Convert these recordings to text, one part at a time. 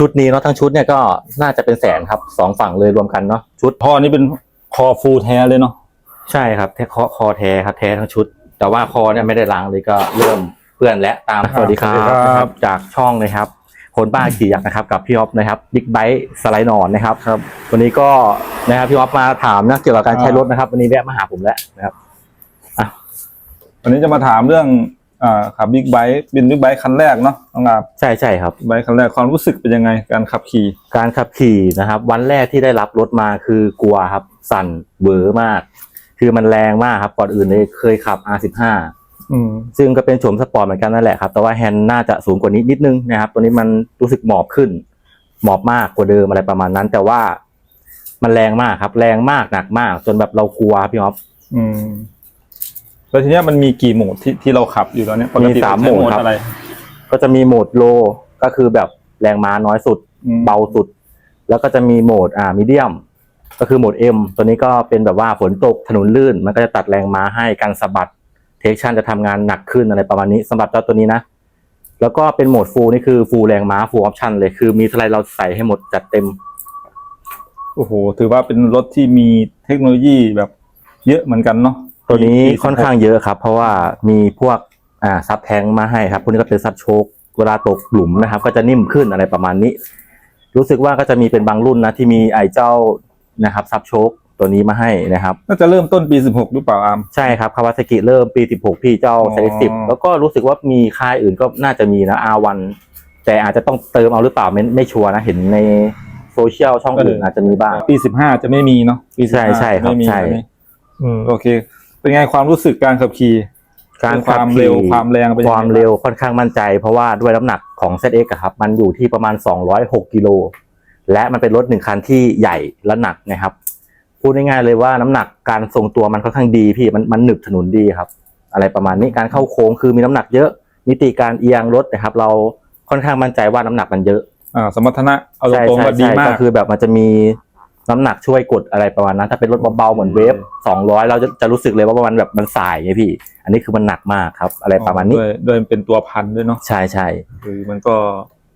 ชุดนี้เนาะทั้งชุดเนี่ยก็น่าจะเป็นแสนครับสองฝั่งเลยรวมกันเนาะชุดท่อนี้เป็นคอฟูลแท้เลยเนาะใช่ครับแท้คอคอแท้ครับแท้ทั้งชุด แต่ว่าคอเนี่ยไม่ได้ล้างเลยก็เริ่มเปื้อนและตามสวัสดีครับนะครับจากช่องนะครับคนบ้าขี่ยักษ์นะครับกับพี่ออฟนะครับบิ๊กไบค์สไลด์นอนนะครับครับ วันนี้ก็นะครับพี่ออฟมาถามนะเกี่ยวกับการใช้รถนะครับ วันนี้แวะมาหาผมแล้วนะครับวันนี้จะมาถามเรื่อง อ่าขับบิ๊กไบค์เป็นบิ๊กไบค์คันแรกเนาะน้องอาบใช่ใช่ครับ ไบค์คันแรกความรู้สึกเป็นยังไงการขับขี่ การขับขี่นะครับ วันแรกที่ได้รับรถมาคือกลัวครับ สั่นเบอร์มาก คือมันแรงมากครับก่อนอื่นเลยเคยขับ R15 อืมซึ่งก็เป็นโฉมสปอร์ตเหมือนกันนั่นแหละครับ แต่ว่าแฮนด์น่าจะสูงกว่านี้นิดนึงนะครับ ตัวนี้มันรู้สึกหมอบขึ้น หมอบมากกว่าเดิมอะไรประมาณนั้น แต่ว่ามันแรงมากครับ แรงมากหนักมาก จนแบบเรากลัวพี่ออฟอืม แล้วทีเนี้ยมันมีกี่โหมดที่ที่เราขับอยู่ตอนเนี้ยปกติมีสามเรใช้โหมดครับ อะไร ก็จะมีโหมดโลก็คือแบบแรงม้าน้อยสุด อืม เบาสุด แล้วก็จะมีโหมดอ่ามีเดียม ก็คือโหมด M ตัวนี้ก็เป็นแบบว่าฝนตกถนนลื่น มันก็จะตัดแรงม้าให้การสะบัดเทคชันจะทำงานหนักขึ้นอะไรประมาณนี้สำหรับเจ้าตัวนี้นะ แล้วก็เป็นโหมดฟูลนี่คือฟูลแรงม้าฟูลออปชันเลยคือมีเท่าไรเราใส่ให้หมดจัดเต็ม โอ้โห ถือว่าเป็นรถที่มีเทคโนโลยีแบบเยอะเหมือนกันเนาะ ตัวนี้ปีค่อนข้างเยอะครับ เพราะว่ามีพวกอ่าซับแทงมาให้ครับพวกนี้ก็เป็นซับโชคเวลาตกหลุมนะครับ ก็จะนิ่มขึ้นอะไรประมาณนี้ รู้สึกว่าก็จะมีเป็นบางรุ่นนะที่มีไอเจ้านะครับซับโชคตัวนี้มาให้นะครับ น่าจะเริ่มต้นปี 16 หรือเปล่าอามใช่ครับคาวาซากิเริ่มปี 16 พี่เจ้าอ๋อเซเลสิบแล้วก็รู้สึกว่ามีค่ายอื่นก็น่าจะมีนะ R1 แต่อาจจะต้องเติมเอาหรือเปล่าไม่ไม่ชัวร์นะเห็นในโซเชียลช่องอื่นอาจจะมีบ้างปี 15 จะไม่มีเนาะปีใช่15ใช่ครับไม่มีใช่อันนี้อืมโอเค เป็นไงความรู้สึกการขับขี่การควาขับมขี่เร็วความแรงเป็นคยังไงวามเร็วค่อนข้างมั่นใจ เพราะว่าด้วยน้ำหนักของ ZX อะครับ มันอยู่ที่ประมาณ 206กิโลและมันเป็นรถหนึ่งคันที่ใหญ่และหนักนะครับ พูดง่ายๆเลยว่าน้ำหนักการทรงตัวมันค่อนข้างดีพี่มันมันหนึบถนนดีครับ อะไรประมาณนี้การเข้าโค้งคือมีน้ำหนักเยอะมิติการเอียงรถนะครับ เราค่อนข้างมั่นใจว่าน้ำหนักมันเยอะ อ่าสมรรถนะเอาใช่ตรงๆใช่ก็ดีใช่มาก็ก คือแบบมันจะมี น้ำหนักช่วยกดอะไรประมาณนั้น ถ้าเป็นรถเบาๆเหมือนเวฟสองร้อยเราจะจะรู้สึกเลยว่ามันแบบมันสายไงพี่ อันนี้คือมันหนักมากครับ อะไรประมาณนี้ด้วยด้วยเป็นตัวพันด้วยเนาะใช่ใช่คือมันก็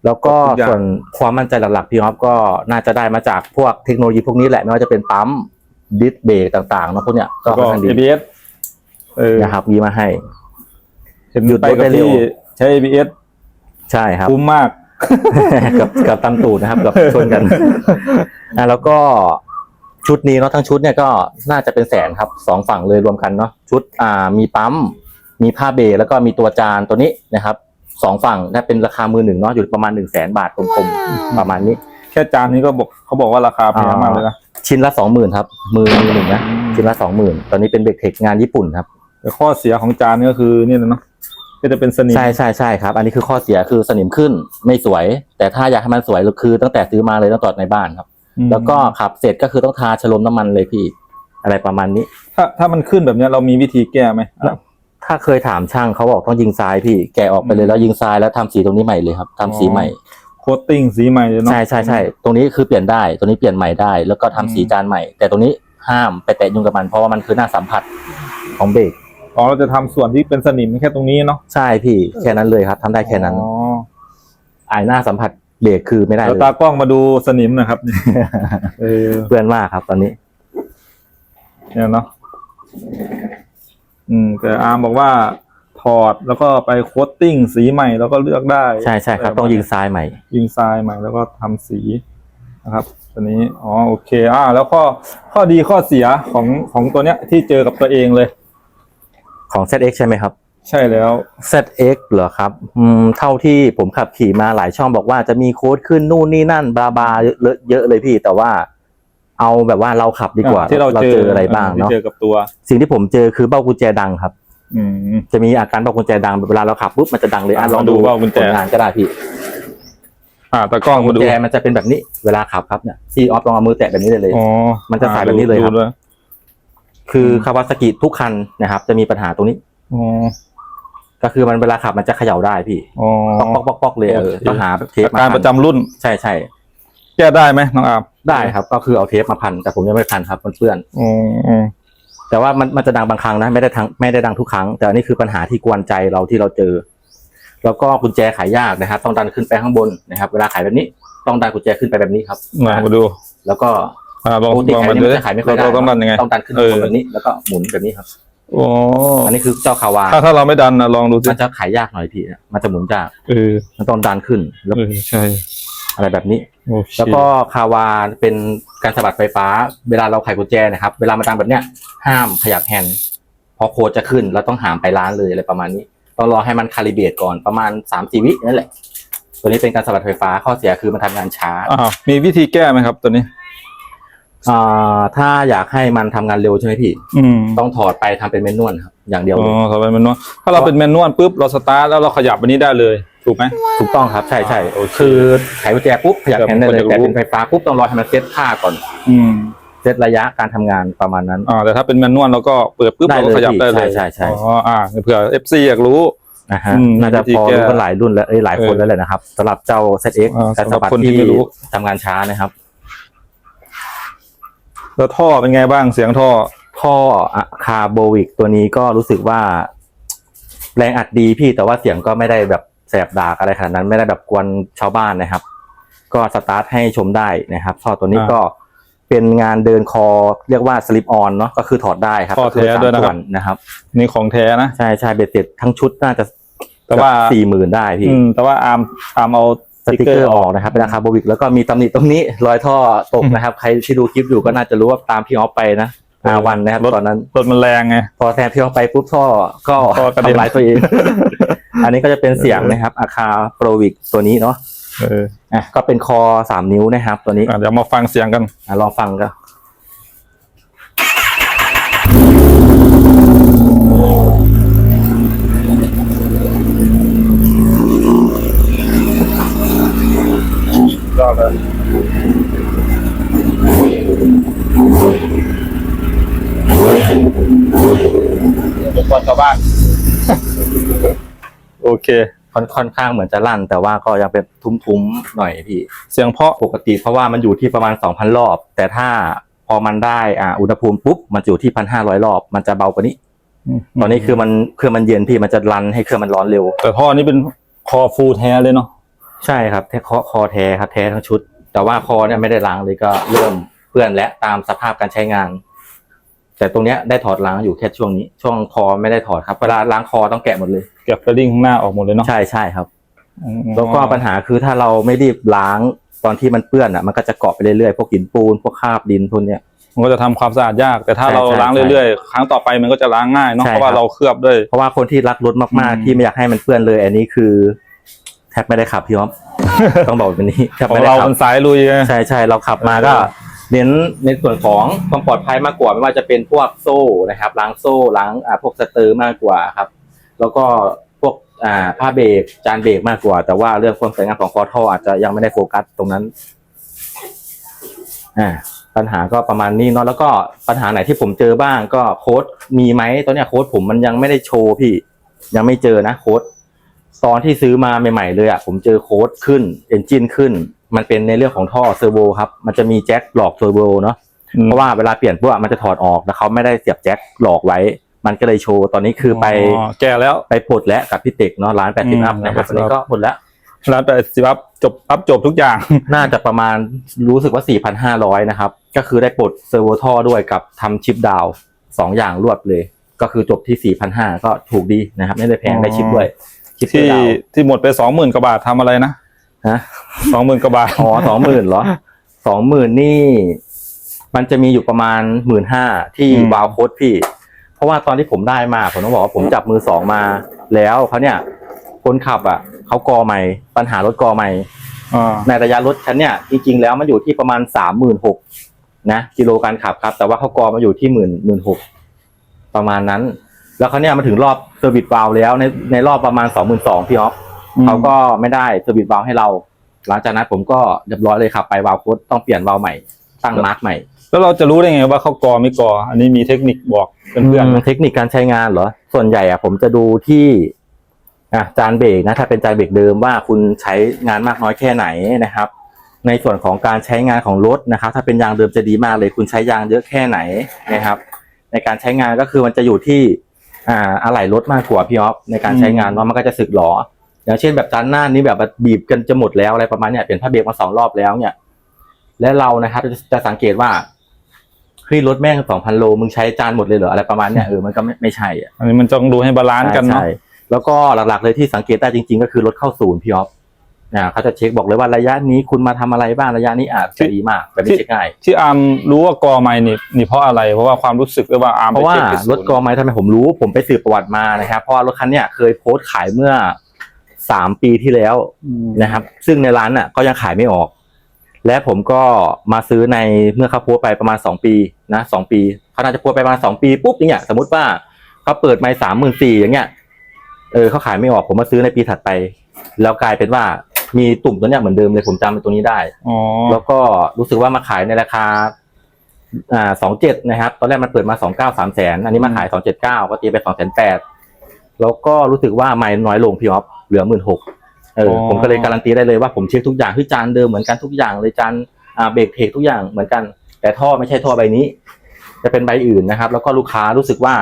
แล้วก็ทุกอย่าง ส่วนความมั่นใจหลักๆพี่ออฟก็น่าจะได้มาจากพวกเทคโนโลยีพวกนี้แหละไม่ว่าจะเป็นปั๊มดิสเบรกต่างๆเนอะพวกเนี้ยก็แล้วค่ก็อนข้างดี ABS เออนะครับมีมาให้ เห็นหยุดไปรถได้กับเร็ว ที่ใช้ ABS ใช่ครับ คุ้มมาก กับกับตำตูดนะครับกับชนกันอะแล้วก็ชุดนี้เนาะทั้งชุดเนี่ยก็น่าจะเป็นแสนครับสองฝั่งเลยรวมกันเนาะชุดอ่ามีปั๊มมีผ้าเบรกแล้วก็มีตัวจานตัวนี้นะครับสองฝั่งถ้าเป็นราคามือหนึ่งเนาะอยู่ประมาณหนึ่งแสนบาทกลมๆประมาณนี้ แค่จานนี้ก็บอกเขาบอกว่าราคาแพงมากเลยนะชิ้นละสองหมื่นครับ มือมือหนึ่งนะอืมชิ้นละสองหมื่นตอนนี้เป็นเบรกเทคงานญี่ปุ่นครับแต่ข้อเสียของจานนี้ก็คือนี่แหละเนาะ ก็จะเป็นสนิมใช่ใช่ใช่ครับ อันนี้คือข้อเสียคือสนิมขึ้นไม่สวย แต่ถ้าอยากให้มันสวยคือตั้งแต่ซื้อมาเลยต้องจอดในบ้านครับอืมแล้วก็ขับเสร็จก็คือต้องทาชะลมน้ำมันเลยพี่ อะไรประมาณนี้ ถ้าถ้ามันขึ้นแบบเนี้ยเรามีวิธีแก้ไหมอะถ้าเคยถามช่างเขาบอกต้องยิงทรายพี่ แกะออกไปเลอืยมแล้วยิงทรายแล้วทำสีตรงนี้ใหม่เลยครับทำสีใหม่โคตติ้งสีใหม่เลยเนาะใช่ใช่ใช่ตรงนี้คือเปลี่ยนได้ตัวนี้เปลี่ยนใหม่ได้ แล้วก็ทำสีอืมจานใหม่ แต่ตรงนี้ห้ามไปแตะยุ่งกับมันเพราะว่ามันคือหน้าสัมผัสของเบรก อ๋อเราจะทำส่วนที่เป็นสนิมแค่ตรงนี้เนาะใช่พี่แค่นั้นเลยครับทำได้แค่นั้นอ๋อไอ้หน้าสัมผัสเบรกคือไม่ได้แล้วเลยตากล้องมาดูสนิมหนะครับเออเพื่อนมากครับตอนนี้เนี่ยเนาะอืม แต่อาร์มบอกว่าถอดแล้วก็ไปโคตติ้งสีใหม่แล้วก็เลือกได้ ใช่ใช่ครับ ต้องยิงทรายใหม่ ยิงทรายใหม่แล้วก็ทำสีนะครับตัวนี้อ๋อโอเค อ่า แล้วข้อข้อดีข้อเสียของของตัวเนี้ยที่เจอกับตัวเองเลย ของ ZX ใช่ไหมครับ ใช่แล้ว ZX เหรอครับอืมเท่าที่ผมขับขี่มาหลายช่องบอกว่าจะมีโค้ดขึ้นนู่นนี่นั่นบลาบลาเยอะเยอะเลยพี่ แต่ว่า เอาแบบว่าเราขับดีกว่าที่เราเจออะไรบ้างที่เนาะเจอกับตัว สิ่งที่ผมเจอคือเบ้ากุญแจดังครับอืมจะมีอาการเบ้ากุญแจดังแบบเวลาเราขับปุ๊บมันจะดังเลยอะอะลองดูมาดูเบ้ากุญแจผลงานก็ได้พี่ อ่าตากล้องกุมาญดูแจมันจะเป็นแบบนี้เวลาขับครับเนี่ยที่ออฟลองเอามือแตะแบบนี้เลยเลยอ๋อมันจะสายแบบนี้เลยครับดูด้วย คือคาวาซากิทุกคันนะครับ จะมีปัญหาตรงนี้อ๋อก็คือมันเวลาขับมันจะเขย่าได้พี่อ๋อป๊อกป๊อกป๊อกป๊อกเลยเออโอเคต้องหาเทปอามาการพัประนจำรุ่นใช่ใช่แก้ได้ไหมน้องอาร์มได้ครับ ก็คือเอาเทปมาพัน แต่ผมยังไม่พันครับมันเปื้อนอ๋ออ๋อแต่ว่ามันมันจะดังบางครั้งนะไม่ได้ทั้งไม่ได้ดังทุกครั้ง แต่อันนี้คือปัญหาที่กวนใจเราที่เราเจอ แล้วก็กุญแจขายยากนะครับ ต้องดันขึ้นไปข้างบนนะครับ เวลาขายแบบนี้ ต้องดันกุญแจขึ้นไปแบบนี้ครับ มามาดู แล้วก็ อ่าลองปกติลองไขมานี่ดูมันดิจะขายไม่ค่อยได้เราต้องดันยังไงต้องดันขึ้นเออแบบนี้แล้วก็หมุนแบบนี้ครับ โอ้อันนี้คือเจ้าคาวาถ้าถ้าเราไม่ดันนะลองดูสิมันจะขายยากหน่อยพี่มันจะหมุนยากเออมันต้องดันขึ้นแล้วเออใช่อะไรแบบนี้ โอเคแล้วก็คาวาเป็นการสะบัดไฟฟ้า เวลาเราไขกุญแจนะครับ เวลามันดังแบบเนี้ย ห้ามขยับแฮนด์เพอโค้ดจะขึ้นแล้วต้องหามไปร้านเลยอะไรประมาณนี้ ต้องรอให้มันคาลิเบรตก่อนประมาณสามสี่วินั่นแหละ ตัวนี้เป็นการสะบัดไฟฟ้าข้อเสียคือมันทำงานช้า อ้าวมีวิธีแก้ไหมครับตัวนี้ อ่าถ้าอยากให้มันทำงานเร็วใช่ไหมพี่ อืมต้องถอดไปทำเป็นเมนนวลครับอย่างเดียวอ๋เลอยต่อไปแมนนวลถ้าเราเป็นแมนนวลปุ๊บเราสตาร์ทแล้วเราขยับอันนี้ได้เลย ถูกไหม ถูกต้องครับใช่ใช่โอเคคือไขกุญแจปุ๊บขยับแฮนด์ได้เลยเดี๋ยวผมจะรู้ แต่เป็นไฟฟ้าปุ๊บต้องรอให้มันเซตค่าก่อนอืมเซตระยะการทำงานประมาณนั้น อ่าแต่ถ้าเป็นแมนนวลเราก็เปิดปุ๊บได้เราเลยก็ขยับได้เลยใช่ใช่ใช่ อ๋ออ่าเผื่อเอฟซีอยากรู้ นะฮะอืมน่าจะวิธีพอแก้รู้กันหลายรุ่นแล้วเอ้ยหลายคนเออแล้วแหละนะครับสำหรับเจ้า ZX อ่าการสำหรัสะบบัดคนที่ที่ไม่รู้ ทำงานช้านะครับ แล้วท่อเป็นไงบ้างเสียงท่อ ท่อคาโบวิกตัวนี้ก็รู้สึกว่า แรงอัดดีพี่แต่ว่าเสียงก็ไม่ได้แบบแสบดากอะไรขนาดนั้นไม่ได้แบบกวนชาวบ้านนะครับ ก็สตาร์ทให้ชมได้นะครับท่อตัวนี้อ่าก็เป็นงานเดินคอเรียกว่าสลิปออนเนาะก็คือถอดได้ครับท่อแท้ก็คืด้วยนะครับสามส่นะครับ นี่ของแท้นะใช่ใช่เบ็ดเสร็จทั้งชุดน่าจะแต่ว่าสี่หมื่นได้พี่อืมแต่ว่าอาร์มอาร์มเอา สติกเกอร์ออกนะครับเป็นราคาโบวิกแล้วก็มีตำหนิตรงนี้รอยท่อตกนะครับ ใครที่ดูคลิปอยู่ก็น่าจะรู้ว่าตามพี่ออฟไปนะอาวันนะครับรถตอนนั้นรถมันแรงไงพอแซงพี่ออฟไปปุ๊บท่อก็ท่อกระเด็นทำลายตัวเอง อันนี้ก็จะเป็นเสียงนะครับ อาคาโปรวิกตัวนี้เนาะเอออะก็เป็นคอสามนิ้วนะครับ ตัวนี้อะเดี๋ยวมาฟังเสียงกันอะลองฟังก็ ก็เลยทุกคนชาวบ้านโอเคค่อนค่อนข้างเหมือนจะลั่น แต่ว่าก็ยังเป็นทุ้มๆหน่อยพี่ เสียงเพราะปกติเพราะว่ามันอยู่ที่ประมาณ 2,000 รอบ แต่ถ้าพอมันได้อ่าอุณหภูมิปุ๊บมันจะอยู่ที่1,500รอบ มันจะเบากว่านี้ ตอนนี้คือมันเครื่องมันเย็นพี่มันจะรันให้เครื่องมันร้อนเร็ว แต่ท่อนี้เป็นคอฟูลแท้เลยเนาะ ใช่ครับแท้คอคอแท้ครับแท้ทั้งชุด แต่ว่าคอเนี่ยไม่ได้ล้างเลยก็เริ่มเปื้อนและตามสภาพการใช้งาน แต่ตรงเนี้ยได้ถอดล้างอยู่แค่ช่วงนี้ ช่วงคอไม่ได้ถอดครับเวลาล้างคอต้องแกะหมดเลยเก็บเฟลลิ่งข้างหน้าออกหมดเลยเนาะใช่ใช่ครับ อืมแล้วก็ปัญหาคือถ้าเราไม่รีบล้างตอนที่มันเปื้อนอะ มันก็จะเกาะไปเรื่อยๆพวกหินปูนพวกคราบดินพวกเนี้ย มันก็จะทำความสะอาดยาก แต่ถ้าใช่เราใช่ล้างเรื่อยๆ ครั้งต่อไปมันก็จะล้างง่ายเนาะใช่เพราะว่าครับ เราเคลือบด้วย เพราะว่าคนที่รักรถมากอืม ๆที่ไม่อยากให้มันเปื้อนเลย อันนี้คือ แทบไม่ได้ขับพี่อ๊อฟ ต้องบอกแบบนี้แทบของไม่ได้เราขับ มันสายลุยไง ใช่ใช่เราขับมาเออก็เน้นในส่วนของความปลอดภัยมากกว่าไม่ว่าจะเป็นพวกโซ่นะครับล้างโซ่ล้างอ่าพวกสเตอร์มากกว่าครับ แล้วก็พวกอ่าผ้าเบรกจานเบรกมากกว่า แต่ว่าเรื่องความสวยงามของคอท่ออาจจะยังไม่ได้โฟกัสตรงนั้นอ่าปัญหาก็ประมาณนี้เนาะแล้วก็ปัญหาไหนที่ผมเจอบ้างก็โค้ดมีไหมตอนเนี้ยโค้ดผมมันยังไม่ได้โชว์พี่ ยังไม่เจอนะโค้ด ตอนที่ซื้อมาใหม่ๆเลยอะผมเจอโค้ดขึ้นเอนจินขึ้น มันเป็นในเรื่องของท่อเซอร์โวครับ มันจะมีแจ็คหลอกเซอร์โวเนาะอืมเพราะว่าเวลาเปลี่ยนปุ๊บอะมันจะถอดออกแล้วเขาไม่ได้เสียบแจ็คหลอกไว้ มันก็เลยโชว์ตอนนี้คือไปอ๋อแก่แล้วไปปลดแล้วกับพี่เต็กเนาะร้านแปดอืสิบมอัพนะครับครับตอนนี้ก็ปลดแล้วร้านแปดสิบอัพจบอัพจบทุกอย่าง น่าจะประมาณรู้สึกว่า4,500นะครับ ก็คือได้ปลดเซอร์โวท่อด้วยกับทำชิปดาวน์สองอย่างรวดเลย ก็คือจบที่4,500ก็ถูกดีนะครับไม่ได้แพงอ๋อได้ชิปด้วย ชิปที่ดาวน์ที่หมดไปสองหมื่นกว่าบาททำอะไรนะฮะสองหมื่นกว่าบาทอ๋อสองหมื่นเหรอสองหมื่นนี่ มันจะมีอยู่ประมาณหมื่นห้าที่อืมวาวโค้ดพี่ เพราะว่าตอนที่ผมได้มาผมต้องบอกว่าผมจับมือสองมา แล้วเขาเนี่ยคนขับอะเขากอใหม่ ปัญหารถกอใหม่อ่าในระยะรถคันเนี่ยจริงๆแล้วมันอยู่ที่ประมาณสามหมื่นหกนะกิโลการขับครับ แต่ว่าเขากอมาอยู่ที่หมื่นหมื่นหกประมาณนั้น แล้วเขาเนี่ยมาถึงรอบเซอร์วิสวาลแล้วในในรอบประมาณสองหมื่นสองพี่อ๊อฟอืมเขาก็ไม่ได้เซอร์วิสวาลให้เรา หลังจากนั้นผมก็เรียบร้อยเลยขับไปวาลโค้ดต้องเปลี่ยนวาลใหม่ตั้งมาร์กใหม่ แล้วเราจะรู้ได้ไงว่าเขากอไม่กอ อันนี้มีเทคนิคบอกเพื่อนๆไหมเทคนิคการใช้งานเหรอ ส่วนใหญ่อะผมจะดูที่อะจานเบรกนะถ้าเป็นจานเบรกเดิมว่าคุณใช้งานมากน้อยแค่ไหนนะครับ ในส่วนของการใช้งานของรถนะครับ ถ้าเป็นยางเดิมจะดีมากเลย คุณใช้ยางเยอะแค่ไหนนะครับ ในการใช้งานก็คือมันจะอยู่ที่ อ่าอะไหล่รถมากกว่าพี่ออฟในการใช้งานเนาะมันก็จะสึกหรออย่างเช่นแบบจานหน้านี้แบบบีบกันจะหมดแล้วอะไรประมาณเนี้ยเปลี่ยนผ้าเบรกมาสองรอบแล้วเนี่ย และเรานะครับจะจะสังเกตว่าเฮ้ยรถแม่งสองพันโลมึงใช้จานหมดเลยเหรออะไรประมาณเนี้ยเออมันก็ไม่ไม่ใช่อะอันนี้มันต้องดูให้บาลานซ์กันเนาะใช่แล้วก็หลักๆเลยที่สังเกตได้จริง ๆ ก็คือรถเข้าศูนย์พี่ออฟ อ่าเขาจะเช็คบอกเลยว่าระยะนี้คุณมาทำอะไรบ้างระยะนี้อาจจะดีมากแบบนี้เช็คง่าย ที่อาร์มรู้ว่ากอไม้นี่นี่เพราะอะไร เพราะว่าความรู้สึกหรือว่าอาร์มเพราะว่าไปช็คที่ศูรนย์ถกอไม้ทำไมผมรู้ ผมไปสืบประวัติมานะครับเพราะว่ารถคันเนี้ยเคยโพสต์ขายเมื่อสามปีที่แล้วอืมนะครับ ซึ่งในร้านน่ะก็ยังขายไม่ออก และผมก็มาซื้อในเมื่อเขาโพสต์ไปประมาณสองปีนะสองปีเขาน่าจะโพสต์ไปประมาณสองปีปุ๊บอย่างเงี้ยสมมติว่าเขาเปิดไม้สามหมื่นสี่อย่างเงี้ยเออเขาขายไม่ออกผมมาซื้อในปีถัดไป แล้วกลายเป็นว่า มีตุ่มตัวเนี้ยเหมือนเดิมเลยผมจำเป็นตัวนี้ได้ อ๋อ แล้วก็รู้สึกว่ามาขายในราคาอ่าสองเจ็ดนะครับ ตอนแรกมันเปิดมาสองเก้าสามแสนอันนี้มาขายสองเจ็ดเก้าก็ตีไปสองแสนแปดแล้วก็รู้สึกว่าไม่น้อยลงพี่ออฟเหลือหมื่นหกเออผมก็เลยการันตีได้เลยว่าผมเช็คทุกอย่างที่จานเดิมเหมือนกันทุกอย่างเลยจานอ่าเบรกเทคทุกอย่างเหมือนกัน แต่ท่อไม่ใช่ท่อใบนี้ จะเป็นใบอื่นนะครับ แล้วก็ลูกค้ารู้สึกว่า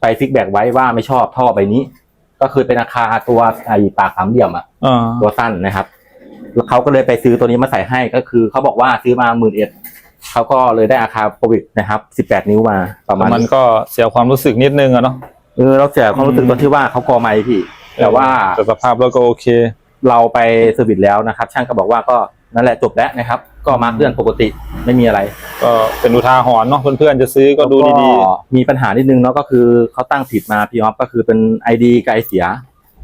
ไปฟิกแบ็กไว้ว่าไม่ชอบท่อใบนี้ ก็คือเป็นราคาตัวไอ้ปากสามเหลี่ยมอะอ่าตัวสั้นนะครับ แล้วเขาก็เลยไปซื้อตัวนี้มาใส่ให้ก็คือเขาบอกว่าซื้อมาหมื่นเอ็ดเขาก็เลยได้อาคาโปรวิกนะครับสิบแปดนิ้วมาประมาณมันนี้ก็เสียความรู้สึกนิดนึงอะเนาะเออเราเสียความรู้สึกอืมตอนที่ว่าเขากอไม้พี่ แต่ว่าแต่สภาพแล้วก็โอเค เราไปเซอร์วิสแล้วนะครับ ช่างก็บอกว่าก็นั่นแหละจบแล้วนะครับ ก็มาเคลื่อนปกติไม่มีอะไร ก็เป็นอุทาหรณ์เนาะเพื่อนๆจะซื้อก็ดูดีแล้วก็มีปัญหานิดนึงเนาะก็คือเขาตั้งผิดมาพี่ออฟก็คือเป็นไอดีกับไอเสีย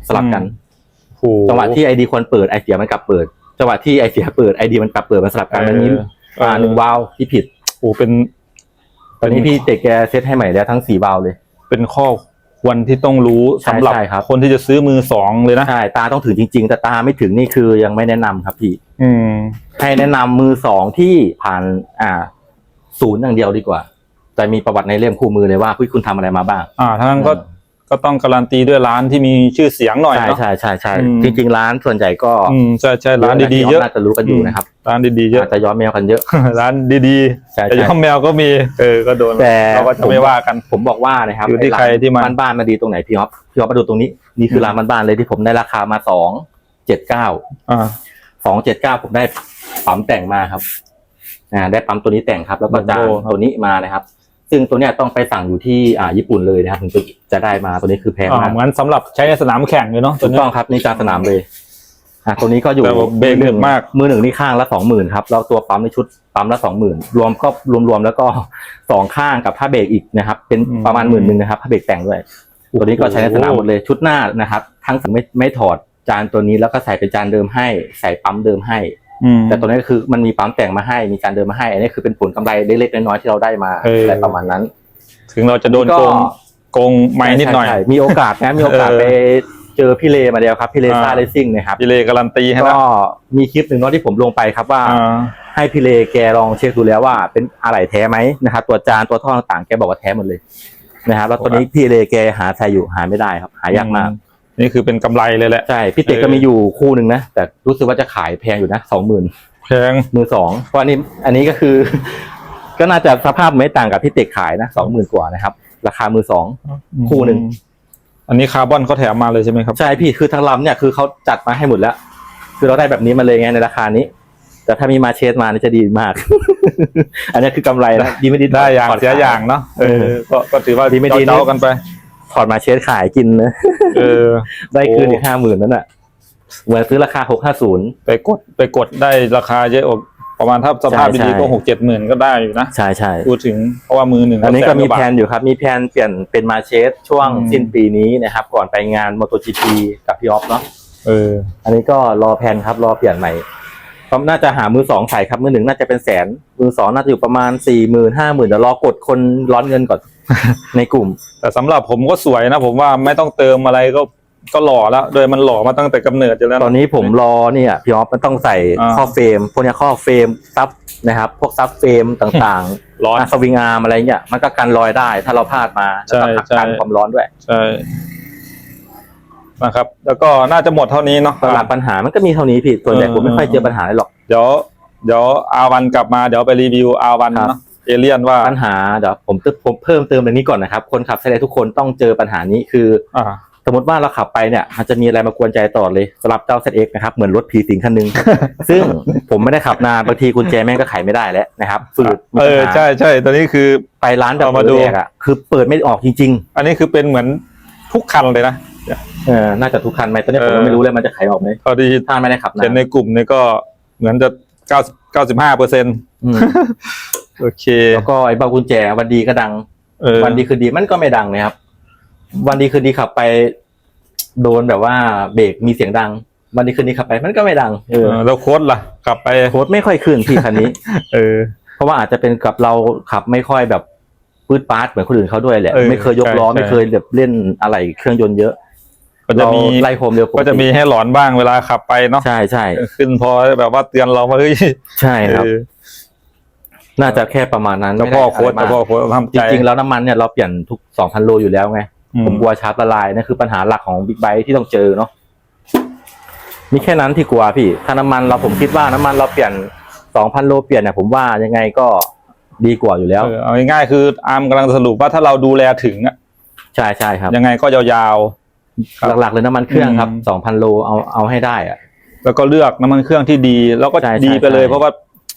สลับกันๆโอ้โจังหวะที่ไอดีควรเปิดไอเสียมันกลับเปิด จังหวะที่ไอเสียเปิดไอดีมันกลับเปิดมันสลับกันมันมีเอออ่าหนึ่งวาล์วที่ผิดโอ้เป็นตอนนี้พี่เตกแกเซตให้ใหม่แล้วทั้งสี่วาล์วเลย เป็นข้อควรที่ต้องรู้ใช่สำหรับใช่ครับคนที่จะซื้อมือสองเลยนะใช่ตาต้องถึงจริง ๆ แต่ตาไม่ถึงนี่คือยังไม่แนะนำครับพี่ อืมให้แนะนำมือสองที่ผ่านอ่า ศูนย์อย่างเดียวดีกว่า แต่มีประวัติในเล่มคู่มือเลยว่าพี่คุณทำอะไรมาบ้าง อ่าทั้งนั้นก็ ก็ต้องการันตีด้วยร้านที่มีชื่อเสียงหน่อยใช่เนาะ ใช่ใช่ใช่อืม จริง ๆ ร้านส่วนใหญ่ก็อืมใช่ใช่ร้านดีๆเยอะน่าจะรู้กันอยู่นะครับร้านดีๆเยอะ อาจจะย้อนแมวกันเยอะ ร้านดีใช่ๆแต่ใช่ย่อมแมวก็มี เออก็โดนแต่เราก็จะไม่ว่ากัน ผมบอกว่านะครับอยู่ที่ไร้านใครที่มัน บ้านบ้านมาดีตรงไหนพี่อ๊อฟพี่อ๊อฟมาดูตรงนี้นี่คือร้านบ้านบ้านๆเลยที่ผมได้ราคามาสองเจ็ดเก้า อ่า สองเจ็ดเก้าผมได้ปั๊มแต่งมาครับอ่าได้ปั๊มตัวนี้แต่งครับ แล้วก็จานโอ้ครับ ตัวนี้มานะครับ ซึ่งตัวเนี้ยต้องไปสั่งอยู่ที่อ่าญี่ปุ่นเลยนะครับถึงจะจะได้มาตัวนี้คือแพงอ่ามากงั้นสำหรับใช้ในสนามแข่งเลยเนาะตัถูวกเนี้ต้ยองครับนี่จานสนามเลยอ่าตัวนี้ก็อยู่แต่ว่าเบรกหนึบมาก มือหนึ่งนี่ข้างละสองหมื่นครับแล้วตัวปั๊มในชุดปั๊มละสองหมื่นรวมก็รวมๆแล้วก็ สองข้างกับผ้าเบรกอีกนะครับ เป็นประมาณหมื่นหนึ่งนะครับผ้าเบรกแต่งด้วย ตัวนี้ก็ใช้ในสนามหมดเลยชุดหน้านะครับ ทั้งไม่ไม่ถอดจานตัวนี้แล้วก็ใส่เป็นจานเดิมให้ ใส่ปั๊มเดิมให้ อืมแต่ตัวนี้ก็คือมันมีปั๊มแต่งมาให้มีจานเดิมมาให้ อันนี้คือเป็นผลกำไรเล็กๆน้อยๆที่เราได้มาเอออ อะไรประมาณนั้น ถึงเราจะโดนโกงโกงไม้นิดหน่อย ใช่ใช่มีโอกาสนะมีโอกาสเออไปเจอพี่เลมาเดียวครับพี่เลอ่าซ่า เลซิ่งนะครับพี่เลการันตีให้แล้วก็มีคลิปหนึ่งเนาะที่ผมลงไปครับว่า อ่า ให้พี่เลแกลองเช็คดูแล้วว่าเป็นอะไรแท้ไหมนะครับตัวจานตัวท่อต่างๆแกบอกว่าแท้หมดเลยนะครับแล้วตอนนี้พี่เลแกหาใช้อยู่หาไม่ได้ครับ หายากมาก นี่คือเป็นกำไรเลยแหละใช่พี่เต็กก็มีอยู่คู่หนึ่งนะแต่รู้สึกว่าจะขายแพงอยู่นะสองหมื่นแพงมือสองเพราะอันนี้อันนี้ก็คือ ก็น่าจะสภาพไม่ต่างกับพี่เต็กขายนะสองหมื่นกว่านะครับ ราคามือสองคู่หนึ่งอันนี้คาร์บอนเขาแถมมาเลยใช่ไหมครับใช่พี่คือทั้งลำเนี่ยคือเขาจัดมาให้หมดแล้ว คือเราได้แบบนี้มาเลยไงในราคานี้ แต่ถ้ามีมาเชสมานี่จะดีมาก อันนี้คือกำไรนะดีไม่ดีได้อย่างถดเสียอย่างเนาะเออก็ก็ถือว่าดีไม่ดีเจ้าๆกันไป ถอดมาเชสขายกินนะเออ ได้คืนโอ้อีกห้าหมื่นนั่นแหะเหมือนซื้อราคาหกห้าศูนย์ไปกดไปกดได้ราคาเยอะกว่าประมาณถ้าสภาพใช่ดีๆก็ใช่หกเจ็ดหมื่นก็ได้อยู่นะ ใช่ใช่พูดถึงเพราะว่ามือหนึ่งอันนี้ก็มีสว่าแผบาทนอยู่ครับ มีแผนเปลี่ยนเป็นมาเชสช่วงอืมสิ้นปีนี้นะครับ ก่อนไปงาน MotoGP กับพี่ออฟเนาะเออ อันนี้ก็รอแผนครับรอเปลี่ยนใหม่ก็น่าจะหามือสองใส่ครับมือหนึ่งน่าจะเป็นแสน มือสองน่าจะอยู่ประมาณสี่หมื่นห้าหมื่นเดี๋ยวรอกดคนร้อนเงินก่อน ในกลุ่ม แต่สำหรับผมก็สวยนะ ผมว่าไม่ต้องเติมอะไรก็ก็หล่อแล้ว โดยมันหล่อมาตั้งแต่กำเนิดอยู่แล้ว ตอนนี้ผมรอเนี่ยพี่ออฟมันต้องใส่อ่า ข้อเฟรมพวกเนี้ยข้อเฟรมซับนะครับ พวกซับเฟรมต่างร้อน ๆสวิงอาร์มอะไรเงี้ยมันก็กันรอยได้ถ้าเราพลาดมาแล้วก็ใช่กันใช่ความร้อนด้วยใช่นะครับ แล้วก็น่าจะหมดเท่านี้เนาะ สำหรับปัญหามันก็มีเท่านี้พี่ส่วนใหญ่เออ ผมไม่ค่อยเจอปัญหาอะไรหรอก เดี๋ยวเดี๋ยวอาวันกลับมาเดี๋ยวไปรีวิวอาวันครับ เนาะ เอเลียนว่าปัญหาเดี๋ยวผมตึผมเพิ่มเติมตรงนี้ก่อนนะครับ คนขับไซเดทุกคนต้องเจอปัญหานี้คืออ่าสมมติว่าเราขับไปเนี่ยมันจะมีอะไรมากวนใจตลอดเลยสำหรับเจ้า ZX นะครับ เหมือนรถผีสิงคันหนึ่งซึ่งผมไม่ได้ขับนานบางทีกุญแจแม่งก็ไขไม่ได้แล้วนะครับฝืดมีเอปัญอหาใช่ใช่ตัวนี้คือไปร้านแบบเอามาดูเปิดแรกอะคือเปิดไม่ออกจริงอันนี้คือเป็นเหมือนทุกคันเลยนะๆเออน่าจะทุกคันไหมตอนนี้ผมเอก็อไม่รู้เลยมันจะไขออกไหมพอดีถ้าไม่ได้ขับนาเห็นนในกลุ่มนี้ก็เหมือนจะ เก้าเก้าสิบห้าเปอร์เซ็นต์อืมโอเค แล้วก็ไอ้เบากุญแจวันดีก็ดังเออวันดีคืนดีมันก็ไม่ดังนะครับ วันดีคืนดีขับไปโดนแบบว่าเบรกมีเสียงดัง วันดีคืนดีขับไปมันก็ไม่ดังเอเอออแล้วโค้ดล่ะกลับไปโค้ดไม่ค่อยขึ้นพี่คันนี้ เออ เพราะว่าอาจจะเป็นกับเราขับไม่ค่อยแบบปืดปาร์ตเหมือนคนอื่นเขาด้วยแหละเออไม่เคยยกล้อใช่ไม่เคยแบบเล่นอะไรเครื่องยนต์เยอะ ก็จะมีเราไล่โคมเร็วปติก็จะมีให้หลอนบ้างเวลาขับไปเนาะใช่ใช่ขึ้นพอแบบว่าเตือนเราว่าเฮ้ยใช่ครับเออน่าจะแค่ประมาณนั้นเจ้าไม่พ่อได้โค้ดอะไรเจ้ามากพ่อโค้ดทำจใจริงๆแล้วน้ำมันเนี่ยเราเปลี่ยนทุกสองพันโลอยู่แล้วไงอืผมกลัวชาร์จละลายนั่นคือปัญหาหลักของบิ๊กไบค์ที่ต้องเจอเนาะมีแค่นั้นที่กลัวพี่ ถ้าน้ำมันเราผมคิดว่าน้ำมันเราเปลี่ยนสองพันโลเปลี่ยนเนี่ยผมว่ายังไงก็ดีกว่าอยู่แล้วเออเอาง่ายๆคืออาร์มกำลังสรุปว่าถ้าเราดูแลถึงอะใช่ใช่ครับ ยังไงก็ยาว ครับหลักๆเลยน้ำมันเครื่องครับอืม สองพันโลเอาเอาให้ได้อะๆแล้วก็เลือกน้ำมันเครื่องที่ดี แล้วก็ใช่ใช่ดีไปเลย ใช่ เพราะว่า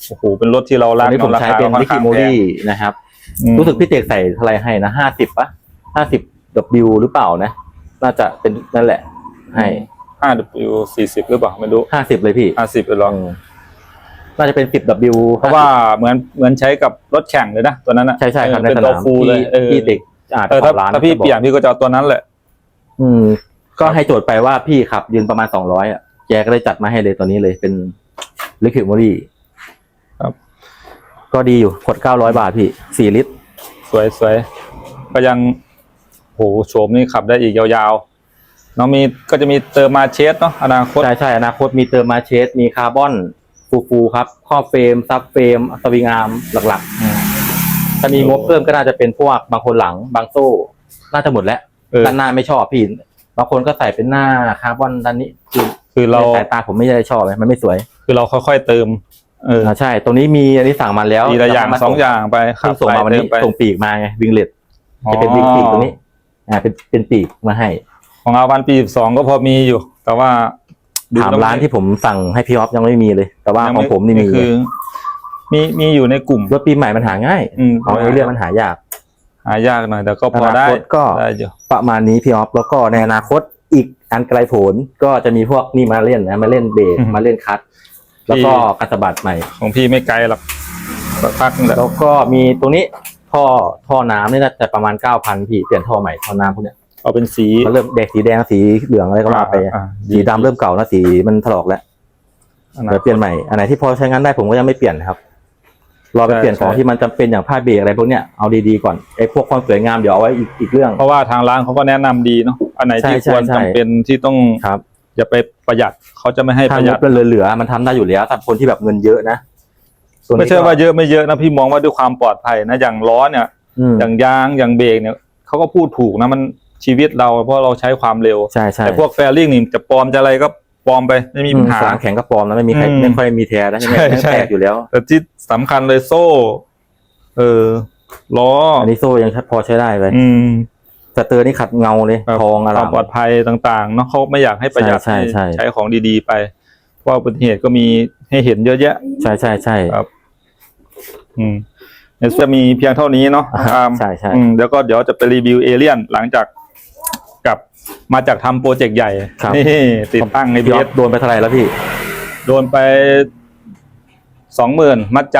โอ้โหเป็นรถที่เราตอรันกนี้ผมราใช้คาเป็นค่อลินคิข้างโมแพงดี้นะครับอืมรู้สึกพี่เตกใส่เท่าไหรให้นะห้าสิบปะห้าสิบวหรือเปล่านะ น่าจะเป็นนั่นแหละ ให้ห้าดูสี่สิบหรือเปล่าไม่รู้ห้าสิบเลยพี่ห้าสิบเลยหรออืมน่าจะเป็นสิบ W เพราะว่าเหมือนเหมือนใช้กับรถแข่งเลยนะตัวนั้นอะใช่ใช่ครับเอในอเป็นสตันาวมฟูลเลยที่เออที่เด็กอาจเออขถ้าองร้านถ้าพี่จะบอกเปลี่ยนพี่ก็จะเอาตัวนั้นแหละ อืม ก็ให้โจทย์ไปว่าพี่ขับยืนประมาณสองร้อยอะแกก็เลยจัดมาให้เลยตัวนี้เลยเป็นลิคิ d โมดี้ครับ ก็ดีอยู่ขวดเก้าร้อยบาทพี่สี่ลิตร สวยสวยก็ยังโหโฉมนี่ขับได้อีกยาวๆเน้องมีก็จะมีเติมมาเชสเนาะอนาคตใช่ใช่อนาคตมีเติมมาเชสมีคาร์บอนฟูฟูครับข้อบเฟรมซับเฟรมสวิงอาร์มหลักๆถ้ามีงบเพิ่มก็น่าจะเป็นพวกบางคนหลังบางโซ่ น่าจะหมดแล้ว เออ ด้านหน้าไม่ชอบพี่บางคนก็ใส่เป็นหน้าคาร์บอนด้านนี้คือคือเราในสายตาผมไม่ได้ชอบมันไม่สวยคือเราค่อยๆเติม เอออ่าใช่ ตรงนี้มีอันนี้สั่งมาแล้วทีละอย่างแล้วสองอย่างไปขัเพิ่บงส่งไปมาวันเตินี้มไปส่งปีกมาไงวิงเลตจะเป็นวิงปีกตรงนี้อ่าเป็นเป็นปีกมาให้ของอาวันปีสองก็พอมีอยู่ แต่ว่าดูถามแล้วร้านที่ผมสั่งให้พี่ออฟยังไม่มีเลย แต่ว่ายังของผมนี่มีคือ มีมีอยู่ในกลุ่มรถปีใหม่มันหาง่าย อืมของเอเรียมันหายาก หายากหน่อย แต่ก็พอได้อนาคตก็ได้อยู่ประมาณนี้พี่ออฟแล้วก็ในอนาคตอีกอันไกลโผลก็จะมีพวกนี่มาเล่นนะมาเล่นเบรกอืมมาเล่นคัทแล้วก็กัสบัดใหม่ ของพี่ไม่ไกลหรอกสักพักนึงแหละแล้วก็มีตรงนี้ท่อท่อน้ำนี่น่าจะประมาณเก้าพันพี่เปลี่ยนท่อใหม่ท่อน้ำพวกเนี้ยเอาเป็นสีมันเริ่มแดงสีแดงสีเหลืองอะไรก็ว่าไปอ่าสีดำเริ่มเก่าแล้วสีมันถลอกแล้วอนาเดี๋ยวคเปลี่ยนใหม่อันไหนที่พอใช้งานได้ผมก็ยังไม่เปลี่ยนนะครับ รอไปใช่เปลี่ยนของใช่ที่มันจำเป็นอย่างผ้าเบรกอะไรพวกเนี้ยเอาดีๆก่อนไอ้พวกความสวยงามเดี๋ยวเอาไว้อีกอีกเรื่อง เพราะว่าทางร้านเขาก็แนะนำดีเนาะอันไหนที่ใช่ควรใช่จำเป็นที่ต้องครับอย่าไปประหยัดเขาจะไม่ให้ถ้าประหงยัดบเหลือๆมันทำได้อยู่แล้วสำหรับคนที่แบบเงินเยอะนะส่วนนี้ไม่ใช่ก็ว่าเยอะไม่เยอะนะพี่มองว่าด้วยความปลอดภัยนะอย่างล้อเนี่ยอืมอย่างยางอย่างเบรกเนี่ยเขาก็พูดถูกนะมันชีวิตเราเพราะเราใช้ความเร็วใช่ใช่แต่พวกแฟริ่งนี่จะปลอมจะอะไรก็ ปลอมไปไม่มีปัญหาสนามแข่งก็ปลอมแล้วไม่มีใครอืมไม่ค่อยมีแท้แล้วใช่ไหมใช่แม่งใช่ แตกอยู่แล้ว แต่ที่สำคัญเลยโซ่ เออล้ออันนี้โซ่ยังพอใช้ได้เลยอืมสเตอร์นี่ขัดเงาเลยครับทองอะคไรวามปลอดภัยต่างๆเนาะเขาไม่อยากให้ประหยัดใช่ใช่ใช้ของดีๆไป เพราะว่าอุบัติเหตุก็มีให้เห็นเยอะแยะ ใช่ใช่ใช่ ครับ อืมเดี๋ยวจะมีเพียงเท่านี้เนาะอ่าตามใช่ใช่ อืมแล้วก็เดี๋ยวจะไปรีวิวเอเลียนหลังจากกลับ มาจากทำโปรเจกต์ใหญ่ครับ นี่ติดตั้งในพี่เบออสฟโดนไปเท่าไหร่แล้วพี่โดนไปสองหมื่นมัดจ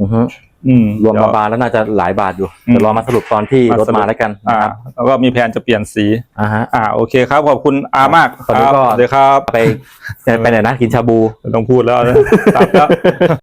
อือฮึำอืมรวมเดี๋มายวบาลแล้วน่าจะหลายบาทอยู่อืม เดี๋ยวรอมาสรุปตอนที่มารถสรุปมาแล้วกันอ่า นะครับแล้วก็มีแผนจะเปลี่ยนสี อ่าฮะ อ่าโอเคครับ ขอบคุณอามากตอนนี้ครับก็เดี๋ยวครับไปไปไหนนะกินชาบู ไม่ต้องพูดแล้วนะตัดแล้ว